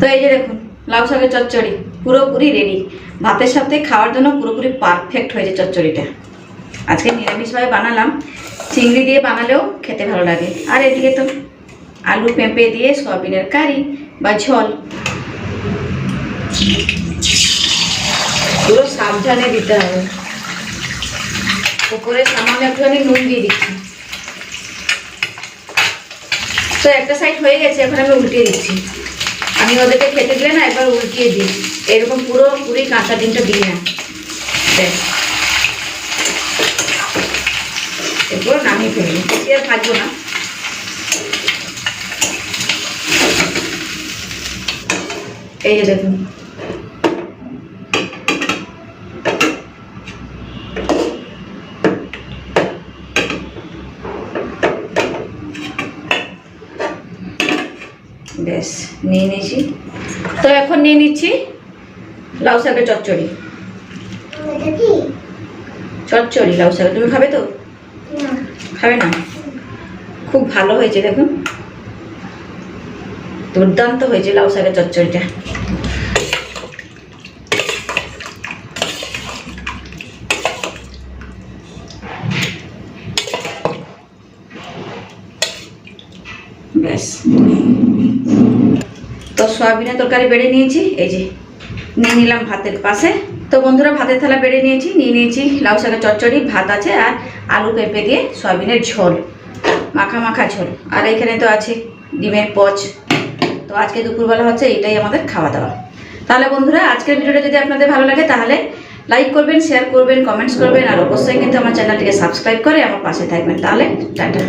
তো এই যে দেখুন, লাউ শাকের চচ্চড়ি, পুরোপুরি রেডি ভাতের সাথে খাওয়ার জন্য পুরোপুরি পারফেক্ট হয়েছে চচ্চড়িটা। আজকে নিরামিষভাবে বানালাম। চিংড়ি দিয়ে বানালেও খেতে ভালো লাগে। আর এদিকে তো আলু পেঁপে দিয়ে সয়াবিনের কারি বা ঝোল। পুরো সাবধানে দিতে হবে। উপরে সামান্য একটুখানি নুন দিয়ে দিচ্ছি। তো একটা সাইড হয়ে গেছে, এখন আমি উল্টিয়ে দিচ্ছি। আমি ওদেরকে খেতে দিলে না একবার উল্টিয়ে দিই। এরকম পুরো পুরি কাঁচা ডিমটা দিই না এরপর নামিয়ে ফেলি। বেশি আর ভাজবো না। এই যে দেখুন। বেশ, নিয়ে নিয়েছি। তো এখন নিয়ে নিচ্ছি লাউ শাকের চচ্চড়ি। চচ্চড়ি লাউ শাক, তুমি খাবে তো? খাবে না? খুব ভালো হয়েছে, দেখুন। দুর্দান্ত হয়েছে লাউ শাকের চচ্চড়িটা। ব্যাস। তো সয়াবিনের তরকারি বেড়ে নিয়েছি, এই যে নিয়ে নিলাম ভাতের পাশে। তো বন্ধুরা, ভাতের থালা বেড়ে নিয়েছি, নিয়ে নিয়েছি লাউ শাকের চচ্চড়ি, ভাত আছে আর আলু পেঁপে দিয়ে সয়াবিনের ঝোল, মাখা মাখা ঝোল। আর এখানে তো আছে ডিমের পচ। তো আজকে দুপুরবেলা হচ্ছে এটাই আমাদের খাওয়া দাওয়া। তাহলে বন্ধুরা, আজকের ভিডিওটা যদি আপনাদের ভালো লাগে, তাহলে লাইক করবেন, শেয়ার করবেন, কমেন্টস করবেন, আর অবশ্যই কিন্তু আমার চ্যানেলটিকে সাবস্ক্রাইব করে আমার পাশে থাকবেন। তাহলে টাটা।